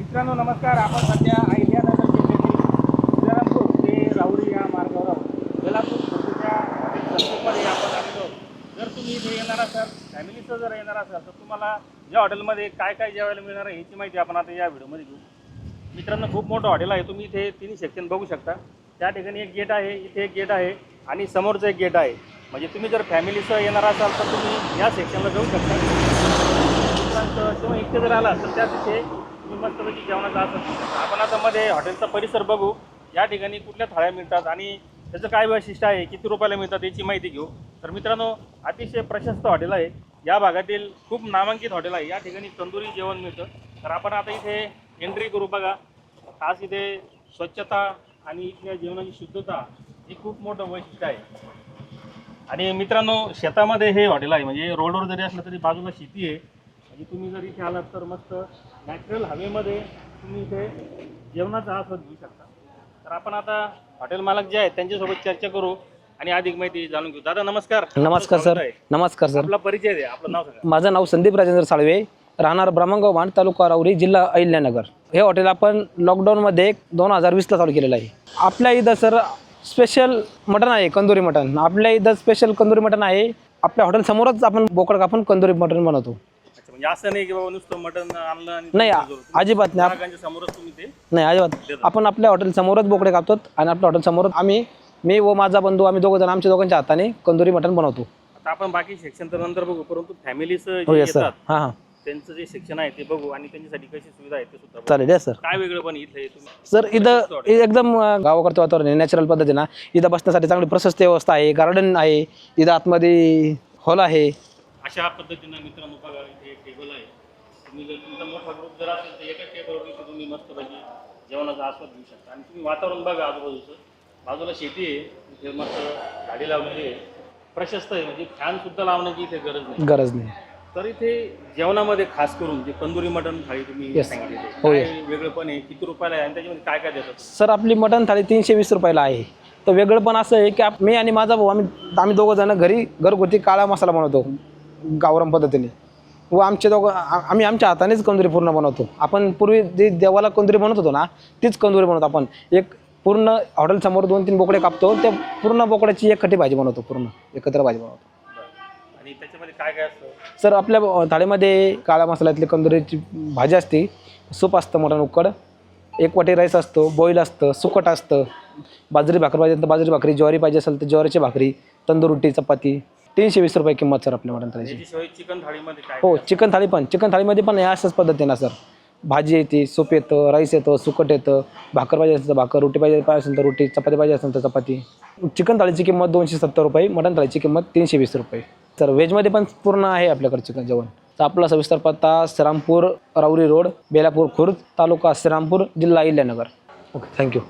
मित्रांनो नमस्कार. आपण सध्या अहिल्यानगर जिल्ह्यातील श्रीरामपूर ते राहुरी या मार्गावर आहोत. वेलापूर खुर्दच्या आपण आलेलो जर तुम्ही इथे येणार असाल फॅमिलीचं जर येणार असाल तर तुम्हाला या हॉटेलमध्ये काय काय जेवायला मिळणार आहे याची माहिती आपण आता या व्हिडिओमध्ये घेऊ. मित्रांनो खूप मोठं हॉटेल आहे. तुम्ही इथे तिन्ही सेक्शन बघू शकता. त्या ठिकाणी एक गेट आहे इथे एक गेट आहे आणि समोरचं एक गेट आहे. म्हणजे तुम्ही जर फॅमिलीसह येणार असाल तर तुम्ही या सेक्शनला जाऊ शकता. किंवा इथे जर आला तर त्या तिथे मस्तपैकी जेवणाचा असं आपण आता मध्ये हॉटेलचा परिसर बघू. या ठिकाणी कुठल्या थाळ्या मिळतात आणि त्याचं काय वैशिष्ट्य आहे किती रुपयाला मिळतात याची माहिती घेऊ. तर मित्रांनो अतिशय प्रशस्त हॉटेल आहे. या भागातील खूप नामांकित हॉटेल आहे. या ठिकाणी तंदुरी जेवण मिळतं. तर आपण आता इथे एंट्री करू बघा. खास इथे स्वच्छता आणि इथल्या जेवणाची शुद्धता हे खूप मोठं वैशिष्ट्य आहे. आणि मित्रांनो शेतामध्ये हे हॉटेल आहे. म्हणजे रोडवर जरी असलं तरी बाजूला शेती आहे. म्हणजे तुम्ही जर इथे आलात तर मस्त नॅचरल हवेमध्ये तुम्ही इथे जेवणाचा आस्वाद घेऊ शकता. तर आपण आता हॉटेल मालक जे आहेत त्यांच्यासोबत चर्चा करू आणि अधिक माहिती जाणून घेऊ. दादा नमस्कार. नमस्कार आपलं सर. स्वागत आहे. नमस्कार सर. आपला परिचय द्या. आपलं नाव सांगा. माझं नाव संदीप राजेंद्र साळवे. राहणार ब्रह्मगाव भांड तालुका राऊरी जिल्हा अहिल्यानगर. हे हॉटेल आपण लॉकडाऊनमध्ये दोन हजार वीसला चालू केलेलं आहे. आपल्या इथं सर स्पेशल मटण आहे कंदुरी मटण. आपल्या इथं स्पेशल कंदुरी मटण आहे. आपल्या हॉटेल समोरच आपण बोकड कापून कंदुरी मटण बनवतो. म्हणजे असं नाही की बाबा नुसतं मटण आणलं आणि नाही तुम्ही जोरतो. अजिबात नाही. ग्राहकांच्या समोरच तुम्ही ते नाही अजिबात. आपण आपल्या हॉटेल समोरच बोकडे कापतो आणि आपल्या हॉटेल समोरच आम्ही मी व माझा बंधू आम्ही दोघं जण आमच्या दोघांच्या हाताने कंदुरी मटण बनवतो. आता आपण बाकी सेक्शन तर नंतर बघू परंतु फॅमिलीचं हो जे येस सर येतात हां हां. त्यांचं जे सेक्शन आहे ते बघू आणि त्यांच्यासाठी कशी सुविधा आहे ते सुद्धा बघू. चालेल येस सर काय वेगळं पण इथलं तुम्ही सर इथं इ- एकदम अं, गावाकडचं वातावरण आहे नॅचरल पद्धतीनं. इथं बसण्यासाठी चांगली प्रशस्त व्यवस्था आहे गार्डन आहे इथं आतमध्ये हॉल आहे. अशा पद्धतीनं मित्रांनो बघा इथे टेबल आहे. तुम्ही जर तुमचा मोठा ग्रुप जर असेल तर एका टेबलवर इथे तुम्ही मस्तपैकी जेवणाचा आस्वाद घेऊ शकता. आणि तुम्ही वातावरण बघा आजूबाजूचं. बाजूला शेती आहे इथे मस्त झाडी लावलेली आहे. प्रशस्त आहे म्हणजे फॅन सुद्धा लावण्याची इथे गरज नाही. गरज नाही. तर इथे जेवणामध्ये खास करून जे तंदुरी मटण थाळी तुम्ही Yes. सांगितलेली आहे, हो, काय वेगळं पण आहे. किती रुपयाला आहे आणि त्याच्यामध्ये काय काय देतात? सर आपली मटण थाळी तीनशे वीस रुपयाला आहे. तर वेगळं पण असं आहे की आप- मी आणि माझा भाऊ आम्ही आम्ही दोघं जण घरी घरगुती काळा मसाला बनवतो. गावराम पद्धतीने. व आमचे दोघं आम्ही आमच्या हातानेच कंदुरी पूर्ण बनवतो. आपण पूर्वी जे देवाला कंदुरी बनवत होतो ना तीच कंदुरी बनवतो आपण. एक पूर्ण हॉटेल समोर दोन तीन बोकडे कापतो त्या पूर्ण बोकड्याची एक खटी भाजी बनवतो पूर्ण एकत्र भाजी बनवतो. आणि त्याच्यामध्ये काय काय असतं? सर आपल्या थाळीमध्ये काळ्या मसाल्यातली कंदुरीची भाजी असते. सूप असतं मटण उकड. एक वाटी राईस असतो बॉईल असतं सुकट असतं. बाजरी भाकर पाहिजे तर बाजरी भाकरी ज्वारी पाहिजे असेल तर ज्वारीची भाकरी तंदूर रोटी चपाती. तीनशे वीस रुपये किंमत सर आपल्या मटण थाळीची. याच्याशिवाय चिकन थाळीमध्ये काय हो चिकन थाळी पण. चिकन थाळीमध्ये पण या अशाच पद्धतीनं सर. भाजी येते सूप येतं राईस येतं सुकट येतं भाकर पाहिजे असेल तर भाकर रोटी पाहिजे पाहिजे असेल तर रोटी चपाती पाहिजे असेल तर चपाती. चिकन थाळीची किंमत दोनशे सत्तर रुपये मटण थाळीची किंमत तीनशे वीस रुपये. तर व्हेजमध्ये पण पूर्ण आहे आपल्याकडे चिकन जेवण. तर आपला सविस्तर पत्ता श्रीरामपूर राऊरी रोड बेलापूर खुर्द तालुका श्रीरामपूर जिल्हा अहिल्यानगर. Okay thank you